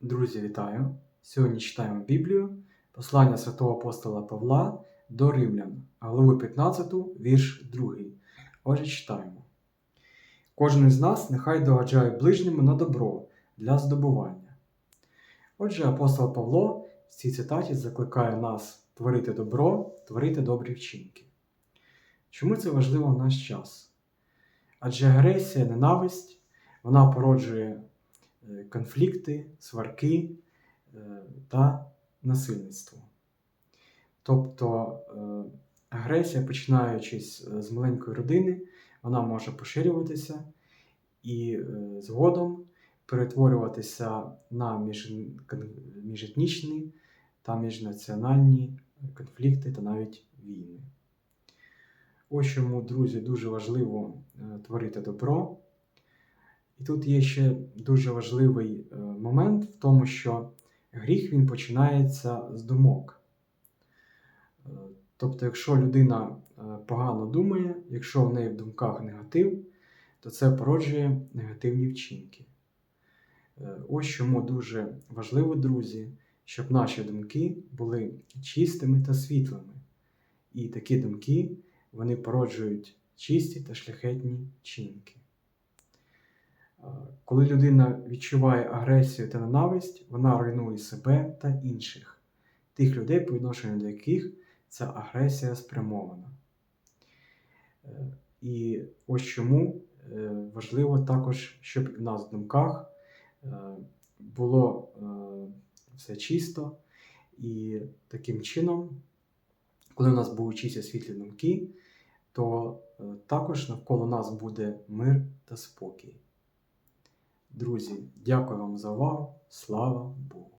Друзі, вітаю! Сьогодні читаємо Біблію, послання святого апостола Павла до Римлян, главу 15, вірш 2. Отже, читаємо. Кожен із нас нехай догоджає ближньому на добро для здобування. Отже, апостол Павло в цій цитаті закликає нас творити добро, творити добрі вчинки. Чому це важливо в наш час? Адже агресія, ненависть, вона породжує конфлікти, сварки е, та насильництво. Тобто е, агресія, починаючись е, з маленької родини, вона може поширюватися і е, згодом перетворюватися на міжетнічні та міжнаціональні конфлікти та навіть війни. Ось чому, друзі, дуже важливо е, творити добро. Тут є ще дуже важливий е, момент в тому, що гріх він починається з думок. Е, Тобто, якщо людина е, погано думає, якщо в неї в думках негатив, то це породжує негативні вчинки. Ось чому дуже важливо, друзі, щоб наші думки були чистими та світлими. І такі думки вони породжують чисті та шляхетні вчинки. Коли людина відчуває агресію та ненависть, вона руйнує себе та інших, тих людей, по відношенню до яких ця агресія спрямована. Е, І ось чому е, важливо також, щоб в нас в думках е, було все чисто, і таким чином, коли в нас будуть чисті світлі думки, то також навколо нас буде мир та спокій. Друзі, дякую вам за увагу. Слава Богу!